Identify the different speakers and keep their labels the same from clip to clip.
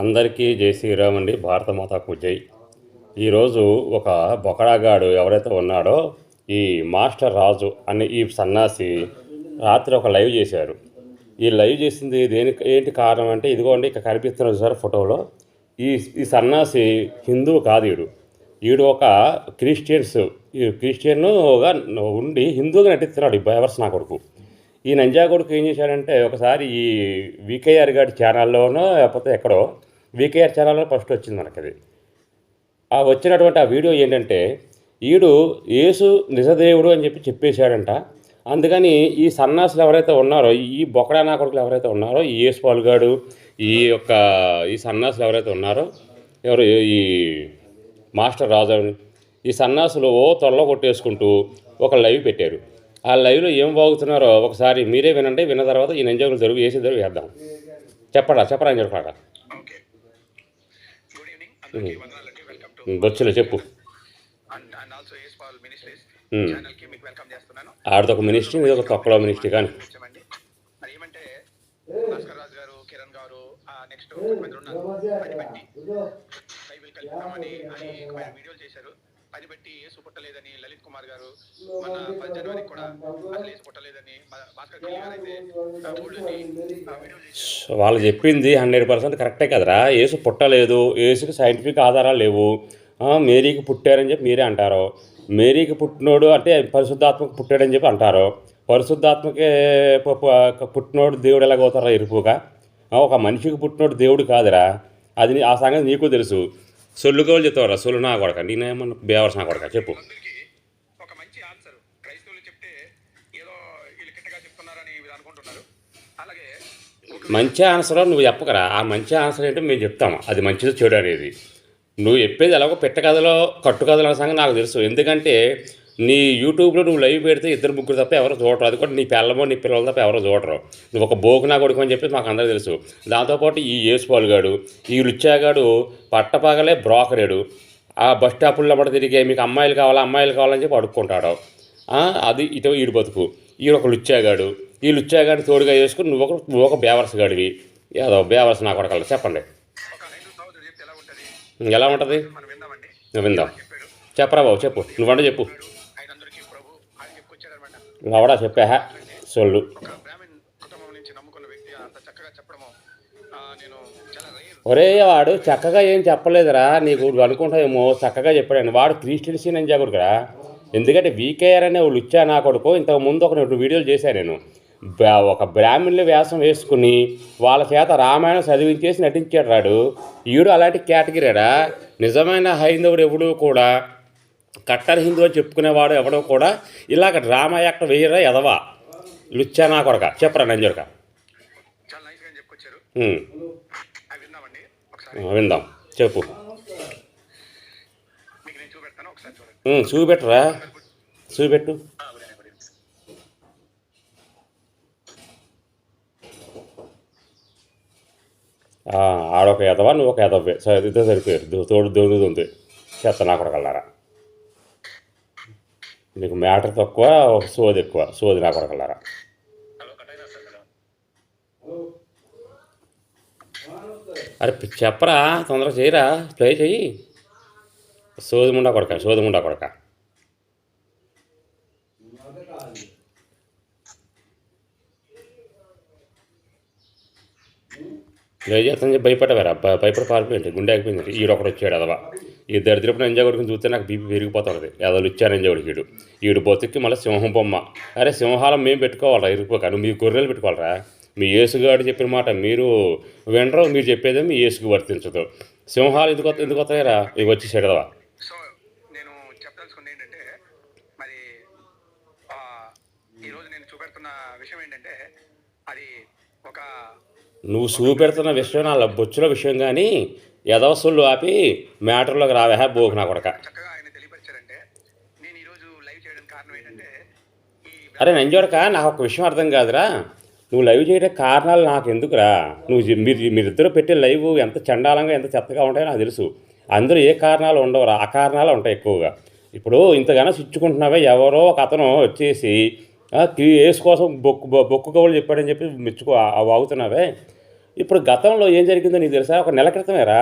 Speaker 1: అందరికీ జై శ్రీరామ్ అండి. భారతమాతకు జై. ఈరోజు ఒక బొకడాగాడు ఎవరైతే ఉన్నాడో ఈ మాస్టర్ రాజు అనే ఈ సన్నాసి రాత్రి ఒక లైవ్ చేశారు. ఈ లైవ్ చేసింది దేనికి ఏంటి కారణం అంటే ఇదిగోండి ఇక్కడ కనిపిస్తున్న సార్ ఫోటోలో? ఈ ఈ సన్నాసి హిందువు కాదు ఈడు. ఈడు ఒక క్రిస్టియన్స్ ఈ క్రిస్టియన్గా ఉండి హిందువుగా నటిస్తున్నాడు ఈ బైవర్స్ నా కొడుకు. ఈ నంజా కొడుకు ఏం చేశాడంటే ఒకసారి ఈ వికేఆర్ గారి ఛానల్లోనో లేకపోతే ఎక్కడో వికేఆర్ ఛానల్లో ఫస్ట్ వచ్చింది మనకది. ఆ వచ్చినటువంటి ఆ వీడియో ఏంటంటే ఈడు యేసు నిజదేవుడు అని చెప్పి చెప్పేశాడంట. అందుకని ఈ సన్నాసులు ఎవరైతే ఉన్నారో ఈ బొకడా నా కొడుకులు ఎవరైతే ఉన్నారో ఈ యేసు పాల్గాడు ఈ యొక్క ఈ సన్నాసులు ఎవరైతే ఉన్నారో ఎవరు ఈ మాస్టర్ రాజు ఈ సన్నాసులు ఓ త్వరలో కొట్టేసుకుంటూ ఒక లైవ్ పెట్టారు. ఆ లైవ్లో ఏం బాగుతున్నారో ఒకసారి మీరే వినండి విన్న తర్వాత ఈ నంజాకులు జరుగు వేసి జరుగు వేద్దాం. చెప్పడా చెప్పరా అని చెప్పడా
Speaker 2: వెల్కమ్ చేస్తున్నాను.
Speaker 1: ఆడదొక మినిస్ట్రీ ఇది ఒక తొక్కలో మినిస్ట్రీ కానీ.
Speaker 2: వచ్చామండి మరి ఏమంటే భాస్కర్ రాజు గారు కిరణ్ గారు నెక్స్ట్ వీడియోలు చేశారు. పని బట్టి ఏసు పుట్టలేదని లలిత్ కుమార్ గారు మన పది జనవరికి కూడా ఏసు పుట్టలేదని భాస్కర్ గారు అయితే
Speaker 1: వాళ్ళు చెప్పింది హండ్రెడ్ పర్సెంట్ కరెక్టే కదరా. ఏసు పుట్టలేదు. ఏసుకి సైంటిఫిక్ ఆధారాలు లేవు. మేరీకి పుట్టారని చెప్పి మీరే అంటారు. మేరీకి పుట్టినోడు అంటే పరిశుద్ధాత్మకు పుట్టాడని చెప్పి అంటారు. పరిశుద్ధాత్మకే పుట్టినోడు దేవుడు ఎలాగవుతారా ఇరుపుగా ఒక మనిషికి పుట్టినోడు దేవుడు కాదురా. అది ఆ సంగతి నీకు తెలుసు. సొల్లుకోలు చెప్తావరా సొల్లు నా కొడక. నేనేమన్నా బేవర్స్ నా కొడక? చెప్పు.
Speaker 2: ఒక మంచి ఆన్సర్ క్రైస్తవులు చెప్తే ఏదో వీళ్ళు కిట్టగా చెప్తున్నారని వీళ్ళు అనుకుంటున్నారు. అలాగే ఒక
Speaker 1: మంచి ఆన్సర్ నువ్వు చెప్పకరా. ఆ మంచి ఆన్సర్ ఏంటో మేము చెప్తాము. అది మంచిది చెడు అనేది. నువ్వు చెప్పేది ఎలాగో పెట్టకథలో కట్టుకథలు అనే సంగతి నాకు తెలుసు. ఎందుకంటే నీ యూట్యూబ్లో నువ్వు లైవ్ పెడితే ఇద్దరు ముగ్గురు తప్ప ఎవరు చూడరు. అది కూడా నీ పిల్లమో నీ పిల్లలు తప్ప ఎవరు చూడరు. నువ్వు ఒక బోకునా కొడుకు అని చెప్పి మాకు అందరికీ తెలుసు. దాంతోపాటు ఈ యేసుపాలుగాడు ఈ లుచ్చాగాడు పట్టపగలే బ్రోకరేడు. ఆ బస్ స్టాపుల్లో కూడా తిరిగే మీకు అమ్మాయిలు కావాలా అమ్మాయిలు కావాలని చెప్పి అడుక్కుంటాడు. అది ఇటు ఈడు బతుకు. ఈయన ఒక లుచ్చాగాడు. ఈ లుచ్చాగాడిని తోడుగా చేసుకుని నువ్వు ఒక నువ్వు ఒక బేవర్స్ గాడివి. ఏదో బేవర్స్ నా కొడకల్లా చెప్పండి.
Speaker 2: ఎలా ఉంటుంది?
Speaker 1: నువ్వు విందాం. చెప్పరా బాబు చెప్పు. నువ్వంటే చెప్పు.
Speaker 2: నేను చాలా రేర్.
Speaker 1: ఒరే వాడు చక్కగా ఏం చెప్పలేదురా నీకు అనుకుంటావేమో చక్కగా చెప్పాడని వాడు క్రిస్టియన్ సీన్ అని జాగుడుకురా ఎందుకంటే వీకేఆర్ అనే వాళ్ళు ఇచ్చా నా కొడుకు ఇంతకు ముందు ఒక రెండు వీడియోలు చేశాను నేను. ఒక బ్రాహ్మణుల వేషం వేసుకుని వాళ్ళ చేత రామాయణం చదివించేసి నటించాడు రాడు. ఈడు అలాంటి కేటగిరీడా నిజమైన హైందవుడు ఎవడు కూడా కట్టర్ హిందూ అని చెప్పుకునేవాడు ఎవడో కూడా ఇలాగ డ్రామా యాక్టర్ వేయరా ఎదవా లుచ్చా నా కొడక. చెప్పరా నంజొరక? విందాం. చెప్పు. చూపెట్టరా? చూపెట్టు. ఆడొక ఎదవా నువ్వు ఒక ఎదవే సరే ఇద్దరు సరిపోయారు తోడు దొంగతుంది చెత్త నా కొడకల్లారా? నీకు మ్యాటర్ తక్కువ సోది ఎక్కువ సోది నా
Speaker 2: మేడం
Speaker 1: అరే చెప్పరా తొందరగా చేయరా ప్లే చెయ్యి. సోది ముండా కొడక సోది ముండా కొడక. ప్లే చేస్తాను చెప్పి భయపడవారా భ- భయపడి పారిపోయింది గుండె ఆగిపోయింది ఈడు ఒకడు వచ్చాడు అదవా. ఈ దరిద్రపు కొడుకుని చూస్తే నాకు బీపీ పెరిగిపోతుంది కొడుకు ఈడు. ఈడు బతుక్కి మళ్ళీ సింహం బొమ్మ. అరే సింహాలం మేము పెట్టుకోవాలరా ఇరుకోక నువ్వు మీ గొర్రెలు పెట్టుకోవాలరా? మీ యేసుగాడు చెప్పిన మాట మీరు వినరు మీరు చెప్పేదే మీ యేసుకు వర్తించదు. సింహాలు ఎందుకు ఎందుకు వస్తాయరా ఇవి వచ్చేసాడు అదవా
Speaker 2: సో నేను చెప్పదలుచుకుంది ఏంటంటే మరి ఆ, ఈరోజు నేను చూపెడుతున్న విషయం ఏంటంటే అది ఒక
Speaker 1: నువ్వు చూపెడుతున్న విషయం నా బొచ్చుల విషయం కానీ యదవసులు ఆపి మ్యాటర్లోకి రావే బోకు నా కొడక. అరే నంజోడక నాకు ఒక విషయం అర్థం కాదురా. నువ్వు లైవ్ చేయడానికి కారణాలు నాకు ఎందుకురా? నువ్వు మీరు మీరిద్దరు పెట్టే లైవ్ ఎంత చండాలంగా ఎంత చెత్తగా ఉంటాయో నాకు తెలుసు. అందులో ఏ కారణాలు ఉండవురా? ఆ కారణాలు ఉంటాయి ఎక్కువగా. ఇప్పుడు ఇంతగానో సిచ్చుకుంటున్నావే ఎవరో ఒక అతను వచ్చేసి ఆ, కి- ఏసు కోసం బొక్కు బొక్కు కవులు చెప్పాడని చెప్పి మెచ్చుకో వాగుతున్నావే. ఇప్పుడు గతంలో ఏం జరిగిందో నీకు తెలుసా? ఒక నెల క్రితమేరా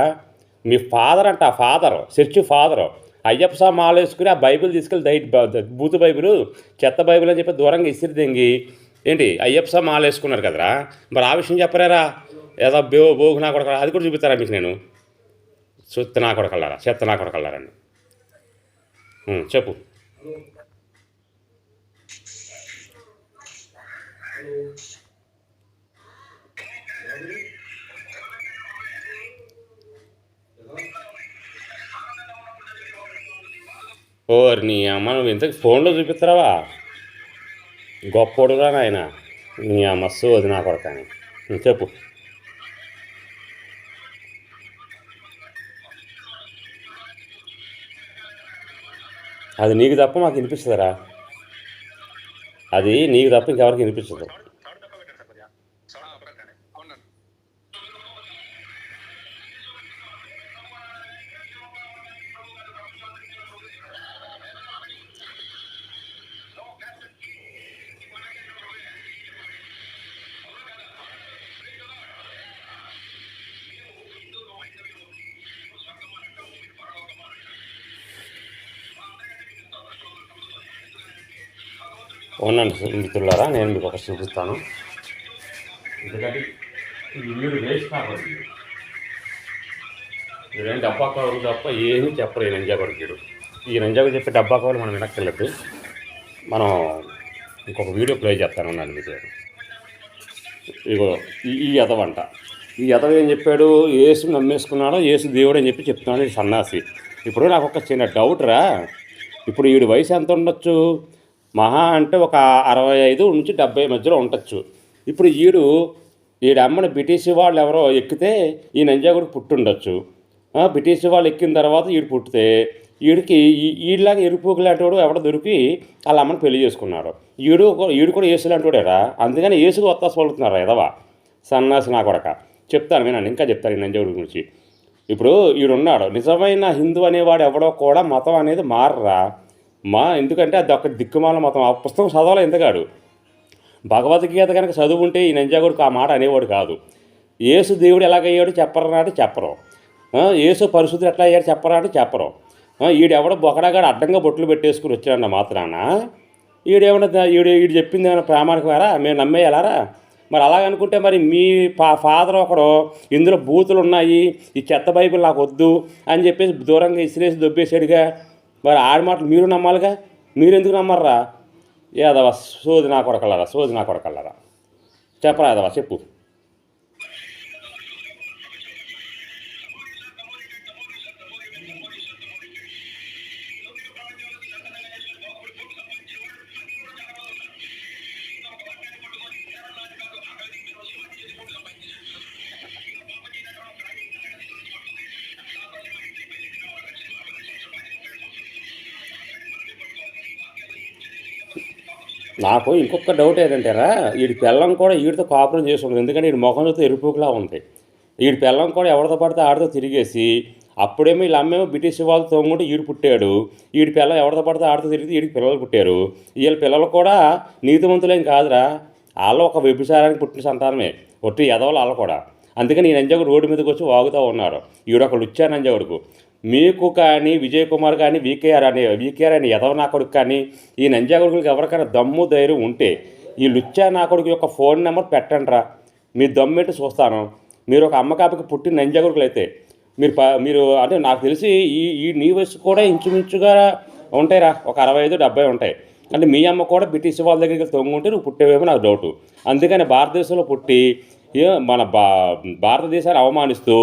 Speaker 1: మీ ఫాదర్ అంట ఆ father church father Ayyappa Swamy మాల వేసుకుని ఆ బైబిల్ తీసుకెళ్ళి దైట్ బూతు బైబిల్ చెత్త బైబిల్ అని చెప్పి దూరంగా ఇసిరి దెంగి ఏంటి అయ్యప్ప స్వామి మాల వేసుకున్నారు కదరా? మరి ఆ విషయం చెప్పరారా? ఏదో బో బోగు నా కొడక అది కూడా చూపిస్తారా మీకు నేను? సుత్తి నా కొడకల్లారా చెత్త నా కొడకల్లారండి చెప్పు. ఓర్ నీ అమ్మ నువ్వు ఇంతకు ఫోన్లో చూపిస్తారావా గొప్పోడురా నాయన. నీ అమ్మ సోది నా కొడకని. ఉం, చెప్పు. అది నీకు తప్ప మాకు వినిపిస్తుందిరా అది నీకు తప్ప ఇంకెవరికి వినిపించదు. ఉండండి మిత్రులారా నేను మీకు ఒకటి చూపిస్తాను. ఎందుకంటే వేస్ట్ కాబట్టి. డబ్బా కవర్ తప్ప ఏమీ చెప్పరు ఈ నంజా కొడుకుడు ఈ నంజాకు చెప్పే డబ్బా కవర్లు మనం వినక్కర్లేదు. మనం ఇంకొక వీడియో ప్లే చేస్తాను ఉన్నాను మీకు. ఇగో ఈ- ఈ ఎదవంట ఈ ఎదవ ఏం చెప్పాడు? ఏసు నమ్మేసుకున్నాడో ఏసు దేవుడు అని చెప్పి చెప్తున్నాడు సన్నాసి. ఇప్పుడు నాకు ఒక చిన్న డౌట్ రా. ఇప్పుడు వీడి వయసు ఎంత ఉండొచ్చు? మహా అంటే ఒక అరవై ఐదు నుంచి డెబ్బై మధ్యలో ఉండొచ్చు. ఇప్పుడు ఈడు ఈడమ్మని బ్రిటిష్ వాళ్ళు ఎవరో ఎక్కితే ఈ నంజాగుడికి పుట్టుండొచ్చు. బ్రిటిష్ వాళ్ళు ఎక్కిన తర్వాత ఈడు పుట్టితే ఈడికి వీడిలాగా ఈడిలాగా ఎరుపుకు లాంటి వాడు ఎవడో దొరికి వాళ్ళ అమ్మని పెళ్ళి చేసుకున్నాడు. ఈడు ఈడు కూడా ఏసు లాంటి వాడేరా? అందుకని ఏసుకు వత్తాసు పలుకుతున్నారా ఎదవా సన్నాసి నా కొడక. చెప్తాను వినండి ఇంకా చెప్తాను ఈ నంజాగుడి గురించి. ఇప్పుడు ఈడున్నాడు. నిజమైన హిందూ అనేవాడు ఎవడో కూడా మతం అనేది మారరా? మా ఎందుకంటే అది ఒక దిక్కుమాల మతం ఆ పుస్తకం చదవాలి ఎందుకాడు? భగవద్గీత కనుక చదువుంటే ఈ నంజాగుడికి ఆ మాట అనేవాడు కాదు. యేసు దేవుడు ఎలాగయ్యాడు చెప్పరన్నాడు చెప్పరు. ఏసు యేసు పరిశుద్ధుడు ఎట్లా అయ్యాడు చెప్పరా. చెప్పరు ఈడెవడో బొకడాగాడు అడ్డంగా బొట్లు పెట్టేసుకుని వచ్చాడన్న మాత్రాన ఈడేమన్నా ఈడు ఈడు చెప్పింది ఏమైనా ప్రామాణికమారా మేము నమ్మేయాలారా? మరి అలాగనుకుంటే మరి మీ ఫా ఫాదర్ ఒకడు ఇందులో బూతులు ఉన్నాయి ఈ చెత్త బైబిల్ నాకు వద్దు అని చెప్పేసి దూరంగా ఇసిరేసి దొబ్బేసాడుగా మరి ఆడి మాటలు మీరు నమ్మాలిగా? మీరు ఎందుకు నమ్మర్రా? ఏదవా సోది నా కొడకల్లారా సోది నా కొడకల్లారా చెప్పరా ఏదవా చెప్పు. నాకు ఇంకొక డౌట్ ఏంటంటారా వీడి పిల్లం కూడా వీడితో కాపురం చేసి ఉండదు. ఎందుకంటే వీడి ముఖం చూస్తే ఎరుపుకులా ఉంది. వీడి పిల్లం కూడా ఎవరితో పడితే ఆడితో తిరిగేసి అప్పుడేమో వీళ్ళ అమ్మేమో బ్రిటిష్ వాళ్ళు తోముకుంటే ఈడు పుట్టాడు. వీడి పిల్లం ఎవరితో పడితే ఆడితో తిరిగితే వీడికి పిల్లలు పుట్టారు. వీళ్ళ పిల్లలు కూడా నీతిమంతులేం కాదురా. వాళ్ళు ఒక వ్యభిచారానికి పుట్టిన సంతానమే. ఒట్టి ఎదవలు వాళ్ళు కూడా. అందుకని ఈ నంజాగుడు రోడ్డు మీదకి వచ్చి వాగుతూ ఉన్నాడు. ఈడొక వచ్చారు నంజాగుడుకు. మీకు కానీ విజయ్ కుమార్ కానీ వీకేఆర్ అనే వీకేఆర్ అనే యదవ నా కొడుకు కానీ ఈ నంజాగుడుకులకి ఎవరికైనా దమ్ము ధైర్యం ఉంటే ఈ లుచ్చా నా కొడుకు యొక్క ఫోన్ నెంబర్ పెట్టండి రా. మీ దమ్మెట్టి చూస్తాను. మీరు ఒక అమ్మకాపికి పుట్టిన నంజా కొడుకులు అయితే మీరు ప మీరు అంటే నాకు తెలిసి ఈ ఈ నీ వయసు కూడా ఇంచుమించుగా ఉంటాయిరా ఒక అరవై ఐదు డెబ్బై ఉంటాయి. అంటే మీ అమ్మ కూడా బ్రిటిష్ వాళ్ళ దగ్గరికి తొంగుంటే నువ్వు పుట్టేవేమో నాకు డౌటు. అందుకని భారతదేశంలో పుట్టి ఏ మన బా భారతదేశాన్ని అవమానిస్తూ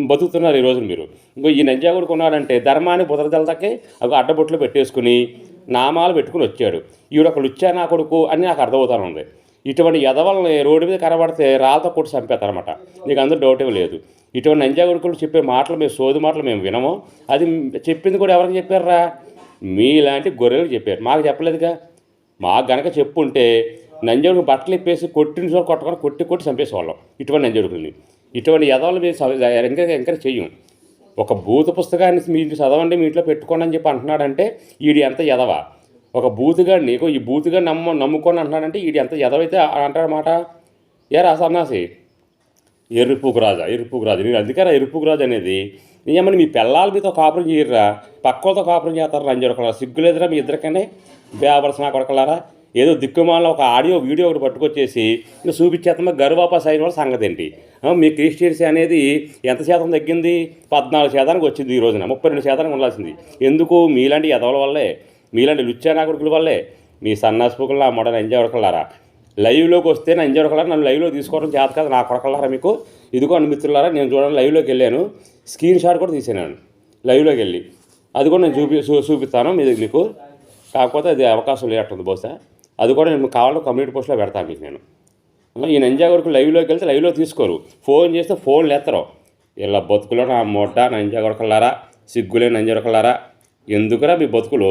Speaker 1: బతుకుతున్నారు ఈ రోజున మీరు. ఇంకో ఈ నంజాగుడికి ఉన్నాడంటే ధర్మాన్ని బుదరదలతకి అవి అడ్డబొట్లు పెట్టేసుకుని నామాలు పెట్టుకుని వచ్చాడు. ఈవిడ ఒక లుచ్చా నా కొడుకు అని నాకు అర్థమవుతాను ఉంది ఇటువంటి ఎదవల్ని రోడ్డు మీద కనబడితే రాళ్ళతో కొట్టి చంపేస్తారనమాట నీకు అందరూ డౌట్ లేదు. ఇటువంటి నంజాగుడుకులు చెప్పే మాటలు మేము సోది మాటలు మేము వినము. అది చెప్పింది కూడా ఎవరికి చెప్పారా మీలాంటి గొర్రెలు చెప్పారు. మాకు చెప్పలేదుగా. మాకు గనక చెప్పుంటే నంజోడికి బట్టలు ఇప్పేసి కొట్టిన చోటు కొట్టకుండా కొట్టి కొట్టి చంపేసేవాళ్ళం. ఇటువంటి నంజోడుకుల్ని ఇటువంటి యదవలు మీరు ఎంకరేజ్ ఎంకరేజ్ చెయ్యం. ఒక భూత పుస్తకాన్ని మీరు చదవండి మీ ఇంట్లో పెట్టుకోండి అని చెప్పి అంటున్నాడంటే ఈడు ఎంత యదవ? ఒక బూతుగా నీకు ఈ బూతుగా నమ్మ నమ్ముకొని అంటున్నాడంటే ఈడు ఎంత ఎదవైతే అంటాడనమాట ఏరా సన్నాసి? ఎరుపుకు రాజా ఎరుపుకు రాజు. నేను అందుకే ఎరుపుకు రాజు అనేది. ఏమని మీ పిల్లల మీతో కాపురం చేయరా? పక్కలతో కాపురం చేస్తారా రంజొడకలారా సిగ్గులేదురా మీ ఇద్దరికనే? బేవలసిన కొడకలారా? ఏదో దిక్కుమాల ఒక ఆడియో వీడియో ఒకటి పట్టుకొచ్చేసి ఇంకా గరు గర్వాపాస్ అయిన వాళ్ళ సంగతి ఏంటి? మీ క్రిస్టియన్స్ అనేది ఎంత శాతం తగ్గింది? పద్నాలుగు శాతానికి వచ్చింది ఈ రోజున. ముప్పై రెండు శాతానికి ఉండాల్సింది. ఎందుకు? మీలాంటి ఎదవల వల్లే మీలాంటి లుచ్చానాకుడుకుల వల్లే. మీ సన్నాసిపుకులు నా మొడని ఎంజాయ్ కొడకలారా లైవ్లోకి వస్తే నా ఎంజాయ్ కొడకలారా నన్ను లైవ్లో తీసుకోవడం చేత కదా నా కొడకలారా మీకు? ఇదిగో అని మిత్రులారా నేను చూడండి లైవ్లోకి వెళ్ళాను. స్క్రీన్ షాట్ కూడా తీసాను లైవ్లోకి వెళ్ళి. అది కూడా నేను చూపి చూ- చూపిస్తాను మీ మీకు. కాకపోతే అది అవకాశం లేనట్టుంది బహుశా. అది కూడా నేను కావాలంటే కమ్యూనిటీ పోస్ట్లో పెడతాను మీకు నేను. ఈయన ఎంజాయ్ వరకు లైవ్లోకి వెళ్తే లైవ్లో తీసుకోరు. ఫోన్ చేస్తే ఫోన్లు ఎత్తరు. ఇలా బతుకులో నా మొట్ట నా ఎంజాయ్ కొడకలారా సిగ్గులే నంజ కొడకలారా? ఎందుకురా మీ బతుకులు?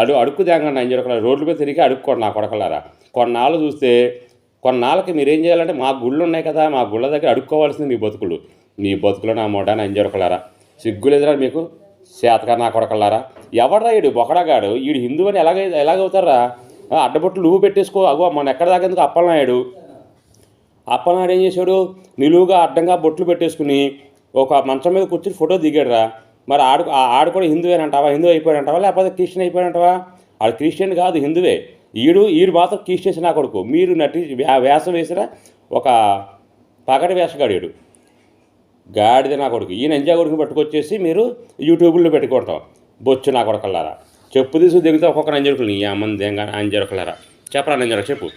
Speaker 1: అడు అడుక్కు తేగండి నంజ కొడకలారా? రోడ్ల మీద తిరిగి అడుక్కోండి నా కొడకలారా. కొన్నాళ్ళు చూస్తే కొన్నాళ్ళకి మీరు ఏం చేయాలంటే మా గుళ్ళు ఉన్నాయి కదా మా గుళ్ళ దగ్గర అడుక్కోవాల్సింది మీ బతుకులు. మీ బతుకులో నా మొట్ట నా కొడకలారా. సిగ్గులేదురా మీకు? సేతగా నా కొడకలారా? ఎవడరా ఈడు బొకడగాడు? వీడు హిందువు అని ఎలాగ ఎలాగవుతారా అడ్డబొట్లు నువ్వు పెట్టేసుకో అగో మన ఎక్కడ దాకేందుకు అప్పలనాయుడు? అప్పలనాయుడు ఏం చేశాడు? నిలువుగా అడ్డంగా బొట్లు పెట్టేసుకుని ఒక మంచం మీద కూర్చుని ఫోటో దిగాడురా. మరి ఆడు ఆ- ఆడు కూడా హిందువేనంటావా హిందూ అయిపోయాడంటావా? లేకపోతే క్రిస్టియన్ అయిపోయాడంటావా? ఆడు క్రిస్టియన్ కాదు హిందువే. ఈడు ఈడు మాత్రం క్రిస్టియన్స్ నా కొడుకు. మీరు నటి వ్యా- వేషం వేసిన ఒక పగటి వేషగాడు గాడిద నా కొడుకు. ఈయన ఎంజాయ్ కొడుకుని పట్టుకొచ్చేసి మీరు యూట్యూబ్లో పెట్టుకుంటాం బొచ్చు నా కొడుకల్లారా. చెప్పు తీసుకు దిగితే ఒక్కొక్కరు అంజరుకులు నీ అమ్మంది ఏం కానీ అంజరుకులరా చెప్పరా నంజరు చెప్పు.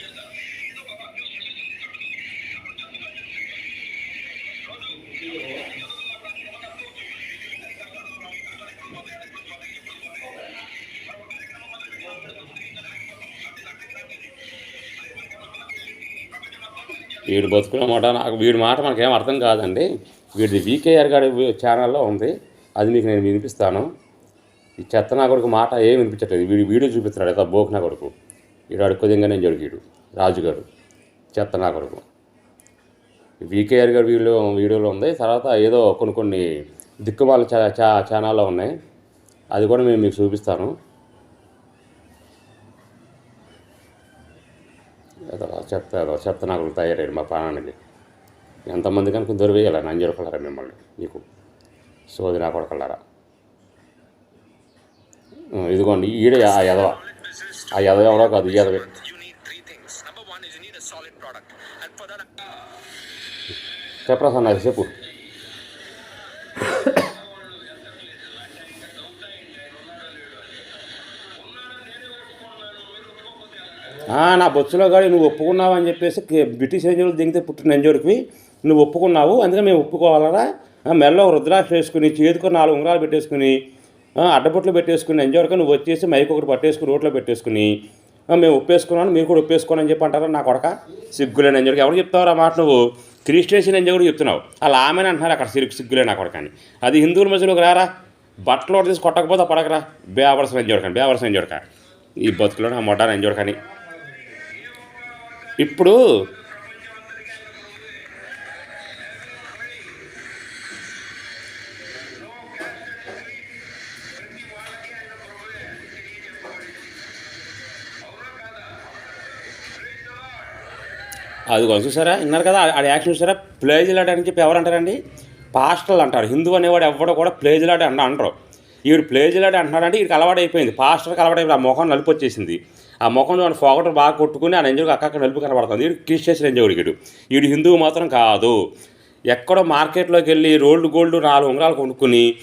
Speaker 1: వీడు బతుకుల మాట నాకు వీడి మాట మనకేం అర్థం కాదండి. వీడిది వీకేఆర్ గారి ఛానల్లో ఉంది. అది మీకు నేను వినిపిస్తాను. ఈ చెత్త నా కొడుకు మాట ఏం వినిపించట్లేదు. వీడి వీడియో చూపిస్తున్నాడు కదా బోక్ నా కొడుకు. వీడు అడుక్కోదింగా నేను జడిగాడు రాజుగారు చెత్త నా కొడుకు. వీకేఆర్ గారు వీడియో వీడియోలో ఉంది. తర్వాత ఏదో కొన్ని కొన్ని దిక్కుమాల చా చా ఛానల్లో ఉన్నాయి. అది కూడా మేము మీకు చూపిస్తాను. ఏదో చెత్త ఏదో చెత్త నాకు తయారయ్యాడు మా ప్రాణానికి ఎంతమంది కనుక దొరివేయాలి నంజరకలరా మిమ్మల్ని మీకు. సోది నా కొడకలరా. ఇదిగోండి ఈడ ఆ ఎదవ ఆ ఎదవ ఎవడో కాదు ఈ ఎదవే
Speaker 2: You
Speaker 1: చెప్పరా చెప్పు. నా బొచ్చులో గాడి నువ్వు ఒప్పుకున్నావు అని చెప్పేసి బ్రిటిష్ ఎంజోలు దిగితే పుట్టిన ఎంజోడికి నువ్వు ఒప్పుకున్నావు అందుకే మేము ఒప్పుకోవాలరా? ఆ, మెడలో ఒక రుద్రాక్ష వేసుకుని చేతికి నాలుగు ఉంగరాలు పెట్టేసుకుని అడ్డబొట్లు పెట్టేసుకుని ఎంజాయ్ నువ్వు వచ్చేసి మైక్ ఒకటి పట్టేసుకుని రోడ్లో పెట్టేసుకుని మేము ఒప్పేసుకున్నాను మీరు కూడా ఒప్పేసుకోనని చెప్పి అంటారా నా కొడక? సిగ్గులేని ఎంజాయ్ ఎవరు చెప్తావు ఆ మాట నువ్వు? క్రిస్టియన్ ఎంజాయ్ కూడా చెప్తున్నావు. అలా ఆమెను అంటున్నారు అక్కడ సిరుకు సిగ్గులే నా కొడకని అది హిందువుల మధ్యలోకి రారా? బట్టలు ఒకటి తీసి కొట్టకపోతే పడకరా. బేవరసం ఎంజోడకని బేవరసం ఎంజోడక ఈ బతుకులో నా మొడ్డాను ఎంజోడకని ఇప్పుడు అది కొంచెం చూసారా? విన్నారు కదా? ఆడ యాక్షన్ చూసారా? ప్లేజ్లాడ్ చెప్పి ఎవరు అంటారండి? పాస్టర్లు అంటారు. హిందూ అనేవాడు ఎవడో కూడా ప్లేజ్లాడ్ అంట అంటారు. ఈవిడ ప్లేజ్లాడ్ అంటున్నాడంటే వీడికి అలవాటు అయిపోయింది పాస్టర్కి అలవాటు ఆ ముఖం నలుపు వచ్చేసింది. ఆ ముఖం వాడు ఫోకటర్ బాగా కొట్టుకుని ఆ నెంజుడికి అక్క నలుపు కనబడుతుంది. వీడు క్రిస్టియస్ నెంజవుడికి వీడు హిందువు మాత్రం కాదు. ఎక్కడో మార్కెట్లోకి వెళ్ళి రోల్డ్ గోల్డ్ నాలుగు ఉంగరాలు కొనుక్కుని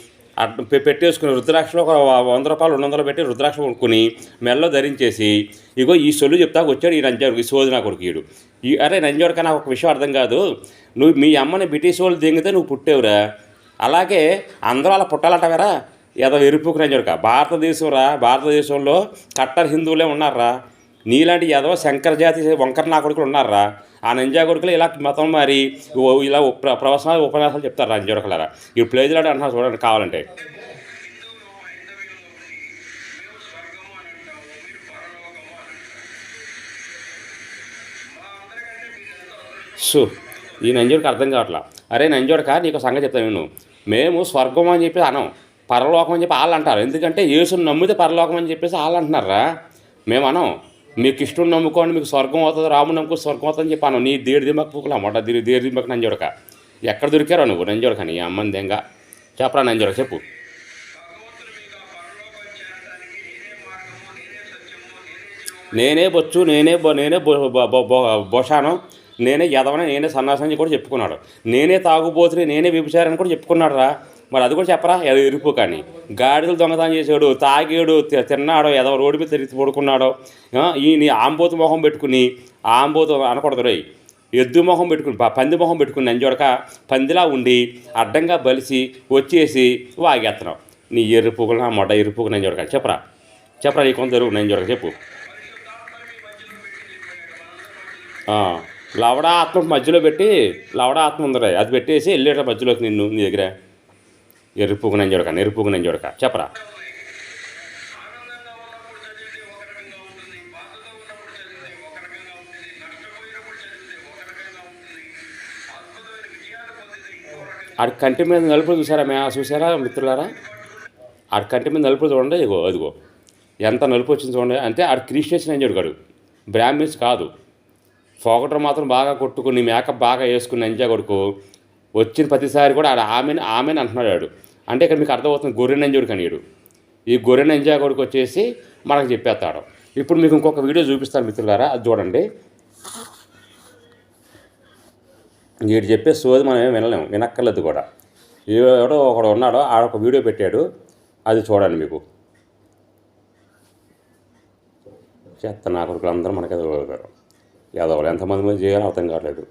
Speaker 1: పెట్టేసుకుని రుద్రాక్షలో ఒక వంద రూపాయలు రెండు వందలు పెట్టి రుద్రాక్ష కొనుక్కుని మెల్లో ధరించేసి ఇగో ఈ సొల్లు చెప్తా వచ్చాడు ఈ నంజోడు ఈ సోది కొడుకు ఈడు ఈ అరే నంజాడుక నాకు ఒక విషయం అర్థం కాదు. నువ్వు మీ అమ్మని బ్రిటిష్ వాళ్ళు దింగితే నువ్వు పుట్టేవురా? అలాగే అందరూ అలా పుట్టాలంటవరా? ఏదో ఎరుపుకు నంజోడుక భారతదేశం రా భారతదేశంలో కట్టర్ హిందువులే ఉన్నారా నీలాంటి ఏదో శంకర జాతి వంకర నా కొడుకులు ఉన్నారా ఆ నంజా కొడుకులు ఇలా మతం మరి ఓ- ఇలా ప్రవసన ఉపన్యాసాలు చెప్తారు నంజా కొడుకులారా. ఈ ప్లేజ్లో అంటున్నారు చూడండి కావాలంటే. సో ఈ నంజోడికి అర్థం కావట్లా. అరే నంజోడక నీకు సంగతి చెప్తాను నేను. మేము స్వర్గం అని చెప్పి అనం. పరలోకం అని చెప్పి వాళ్ళు అంటారు. ఎందుకంటే యేసుని నమ్మితే పరలోకం అని చెప్పేసి వాళ్ళు అంటున్నారా? మేము అనం. మీకు ఇష్టం నమ్ముకోండి మీకు స్వర్గం అవుతుంది రాముడు నమ్ముకో స్వర్గం అవుతుందని చెప్పాను. నీ దేడి దిమ్మకు పూకులు అన్నమాట దీని దేడి దిమ్మకు నంజొడక. ఎక్కడ దొరికారో నువ్వు? నంజొడక నీ అమ్మని దెంగ చెప్పరా నంజొడక చెప్పు. నేనే బొచ్చు నేనే నేనే బొషాను. నేనే యదవని నేనే సన్నాసని కూడా చెప్పుకున్నాడు. నేనే తాగుబోతుని నేనే వ్యభిచారని కూడా చెప్పుకున్నాడు రా మరి అది కూడా చెప్పరా? ఏదో ఇరుపు కానీ గాడిదలు దొంగతనం చేసాడు తాగాడు తి- తిన్నాడో ఏదో రోడ్డు మీద తిరిగి పడుకున్నాడో ఈయన నీ ఆంబోతు మొహం పెట్టుకుని ఆంబోతు అనకూడదు రై ఎద్దు మొహం పెట్టుకుని పంది మొహం పెట్టుకుని నంజొడక పందిలా ఉండి అడ్డంగా బలిసి వచ్చేసి వాగేస్తున్నావు నీ ఎరుపుకులు నా మొడ ఎరుపుకు నంజొడక. చెప్పరా? చెప్పరా నీ కొంత ఎరుపు నంజొడక చెప్పు. లవడా ఆత్మ మధ్యలో పెట్టి లవడా ఆత్మ ఉందిరా అది పెట్టేసి వెళ్ళేట మధ్యలోకి నిన్ను నీ దగ్గర. ఎరుపుకు నంజొడక నెరుపుకు నంజొడక. చెప్పరా? ఆడి కంటి మీద నలుపులు చూసారా మే చూసారా మిత్రులారా? ఆడి కంటి మీద నలుపులు చూడండి ఇగో అదిగో. ఎంత నలుపు వచ్చింది చూడండి. అంటే ఆడు క్రిస్టియన్స్ అని చెడుగాడు బ్రాహ్మిన్స్ కాదు. ఫోకటర్ మాత్రం బాగా కొట్టుకుని మేకప్ బాగా వేసుకుని నంజా కొడుకు వచ్చిన ప్రతిసారి కూడా ఆడ ఆమెను ఆమెను అంటున్నాడు ఆడు. అంటే ఇక్కడ మీకు అర్థమవుతుంది గొర్రె నంజోడు కనీడు ఈ గొర్రె నంజా కొడుకు వచ్చేసి మనకు చెప్పేస్తాడు. ఇప్పుడు మీకు ఇంకొక వీడియో చూపిస్తాను మిత్రులారా అది చూడండి. వీడు చెప్పే సోది మనం ఏం వినలేము వినక్కర్లేదు కూడా. ఎవడో ఒకడు ఉన్నాడో ఆడొక వీడియో పెట్టాడు అది చూడండి మీకు. చెత్త నా కొడుకులు అందరూ మనకి ఎదుగుతారు యాదవులు ఎంతమంది మంది చేయాలో అర్థం కావట్లేదు.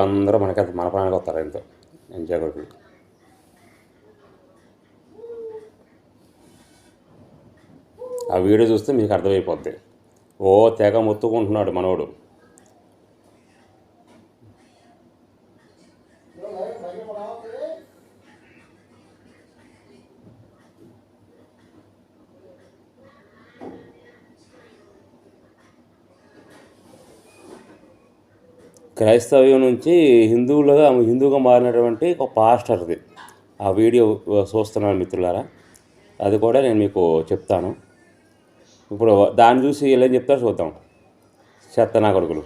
Speaker 1: వాళ్ళందరూ మనకి మన ప్రాణానికి వస్తారు ఎంతో. ఎంజాయ్ కొడుకులు ఆ వీడియో చూస్తే మీకు అర్థమైపోద్ది. ఓ తెగ మొత్తుకుంటున్నాడు మనోడు. క్రైస్తవ్యం నుంచి హిందువులుగా హిందువుగా మారినటువంటి ఒక పాస్టర్ది. ఆ వీడియో చూస్తున్నాను మిత్రులారా. అది కూడా నేను మీకు చెప్తాను. ఇప్పుడు దాన్ని చూసి వీళ్ళు ఏం చెప్తారో చూద్దాం. చెత్త నా కొడుకులు.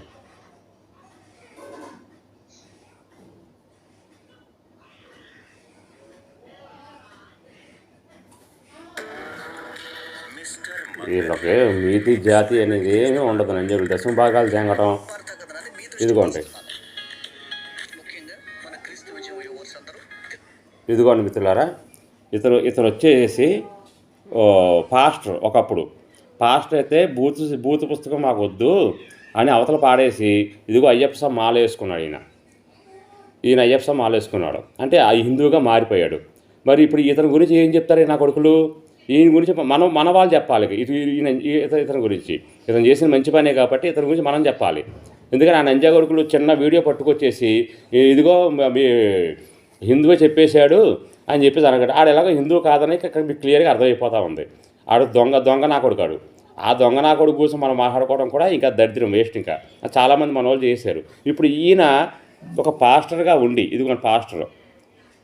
Speaker 1: వీళ్ళకి మీతి జాతి అనేది ఏమీ ఉండదు. నంజలు దశమ భాగాలు జంగటం. ఇదిగోండి. ఇదిగోండి మిత్రులారా ఇతను ఇతను వచ్చేసి పాస్టర్ ఒకప్పుడు. పాస్టర్ అయితే బూత్ బూత్ పుస్తకం మాకు వద్దు అని అవతల పాడేసి ఇదిగో అయ్యప్ప స్వామి మాల వేసుకున్నాడు ఈయన. ఈయన అయ్యప్ప స్వామి మాల వేసుకున్నాడు. అంటే ఆ హిందువుగా మారిపోయాడు. మరి ఇప్పుడు ఇతని గురించి ఏం చెప్తారు నా కొడుకులు? ఈయన గురించి మనం మన వాళ్ళు చెప్పాలి. ఇటు ఈయన ఇతను ఇతని గురించి. ఇతను చేసిన మంచి పనే కాబట్టి ఇతని గురించి మనం చెప్పాలి. ఎందుకంటే ఆ నంజా కొడుకులు చిన్న వీడియో పట్టుకొచ్చేసి ఇదిగో మీ హిందువే చెప్పేశాడు అని చెప్పేసి అనగట ఆడు ఎలాగో హిందువు కాదని ఇక్కడ మీకు క్లియర్గా అర్థమైపోతూ ఉంది. ఆడు దొంగ దొంగ నా కొడుకాడు. ఆ దొంగ నా కొడుకు కోసం మనం మాట్లాడుకోవడం కూడా ఇంకా దరిద్రం వేస్ట్ ఇంకా. చాలామంది మన వాళ్ళు చేశారు. ఇప్పుడు ఈయన ఒక పాస్టర్గా ఉండి ఇదిగో పాస్టర్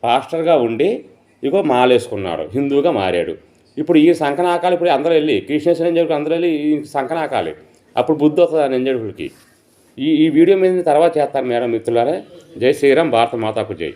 Speaker 1: పాస్టర్గా ఉండి ఇగో మాలేసుకున్నాడు హిందువుగా మారాడు. ఇప్పుడు ఈ సంకనాకాలు ఇప్పుడు అందరూ వెళ్ళి క్రిస్టియన్స్ నెంజడుకు అందరూ వెళ్ళి ఈ సంకనాకాలి. అప్పుడు బుద్ధి వస్తుంది ఆ నెంజడుకులకి ఈ ఈ వీడియో మీద తర్వాత చేస్తాను మేడం మిత్రులారా. జై శ్రీరామ్ భారత మాతాకు జై.